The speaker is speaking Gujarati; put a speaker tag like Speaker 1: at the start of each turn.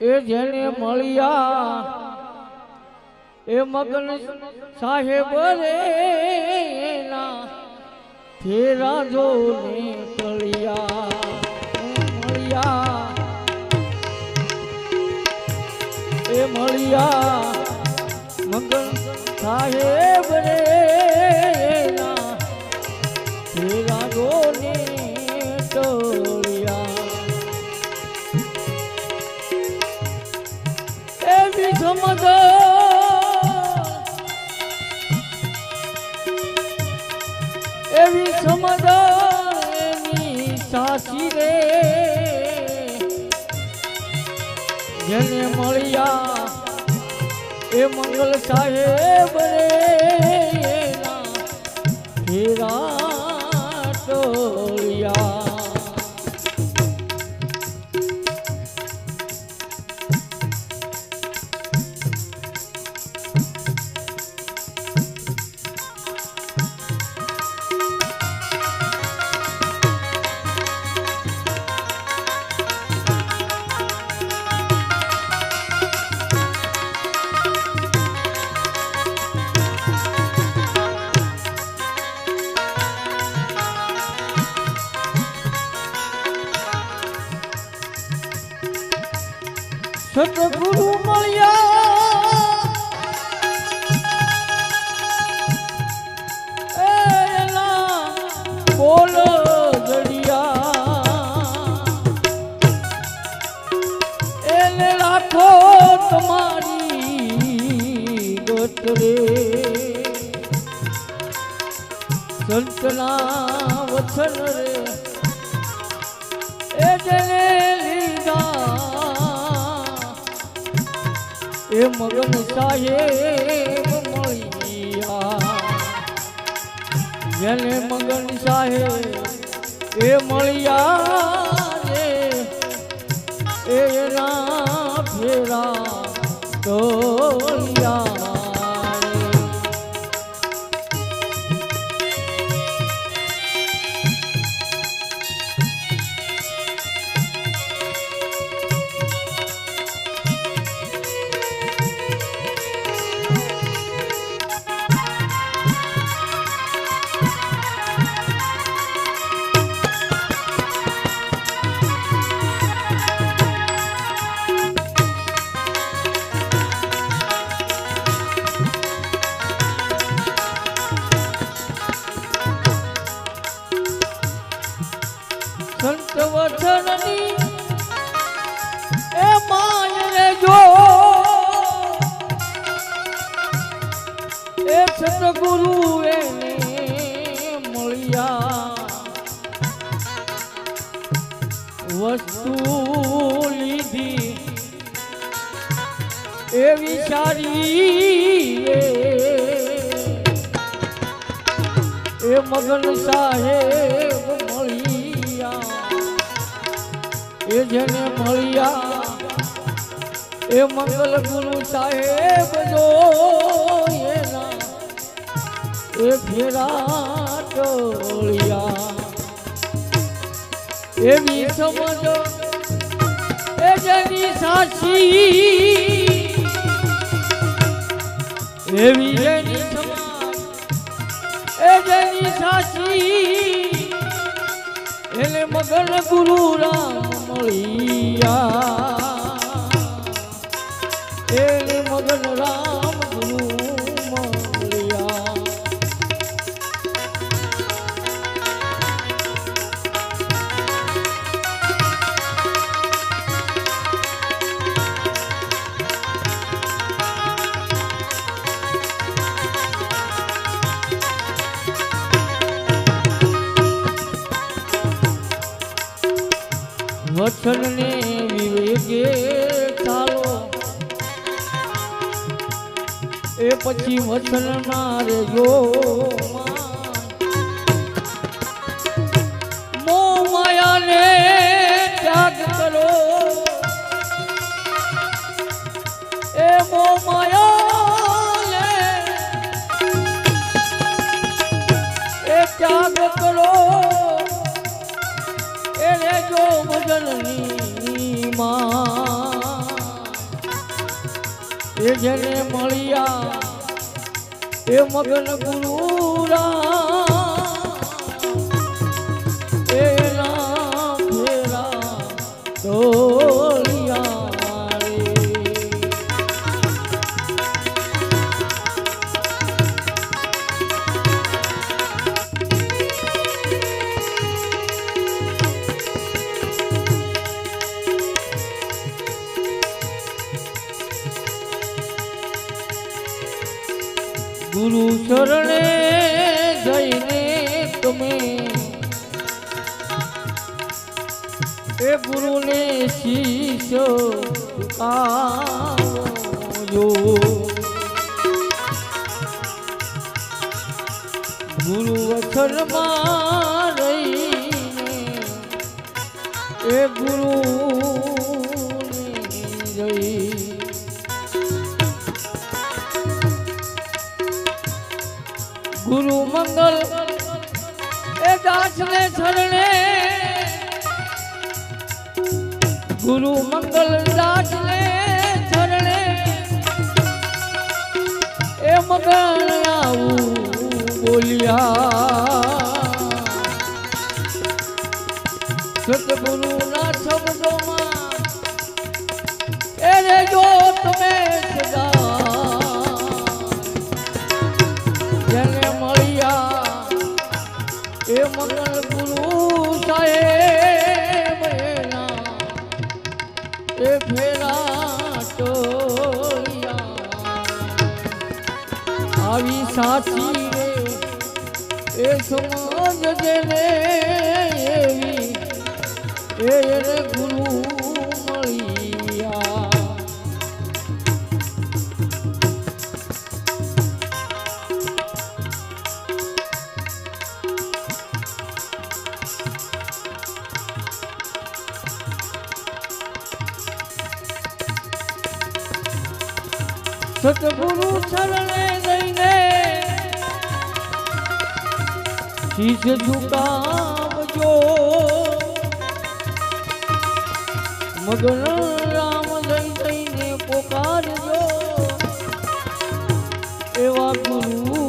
Speaker 1: એ જેને મળ્યા, એ મગન સાહેબ રે ના ફેરા જો ને મળ્યા. એ મળ્યા મગન સાહેબ સમજ એવી સમજ એની જેને મળ્યા એ મંગલ સાહેબ રે. એના સતગુરુ મળ્યા બોલ જડિયા એને રાખો તમારી ગોતરે સંતના વચન રે એ જેને એ મગન સાહેબ મળ્યા જેને મગન સાહેબ એ મળ્યા સંત વચનની એ માય જો એ સતગુરુ એને મળ્યા વસ્તુ લીધી. એવી સારી એ મગન સાહેબ એ જેને મળ્યા, એ મંગલ ગુરુ સાહેબ જો એના, એ ફેરા ટોળિયા. એવી સમજો એ જેની સાચી એવી જેની સમાજ, એ જેની સાચી, એને મગન ગુરુ રામ મળ્યા એ મગન રામ વચનને વિવેકે ચાલો. એ પછી વચન ના રેજો મો માયાને ત્યાગ કરો. એ મો માયાને એ ત્યાગ કરો. દેજો બદલની માં એ જેને મળ્યા એ મગન ગુરુ ગુરુને શિષ્યો ગુરુ અક્ષરમાં રહીને એ ગુરુ ગુરુ મંગલ એ દાસને શરણે ગુરુ મંગલ દાસને ચરણે એ મગન આવું બોલ્યા. સતગુરુના શબ્દોમાં એ રે જો તમે સદા જેને મળ્યા એ મગન ગુરુ સાહેબ. રે એ સમાજ જેને એવી એને ગુરુ મળ્યા. સતગુરુ શરણે શીશ ઝુકાવજો મગન રામ લઈ જઈને પોકારજો એવા ગુરુ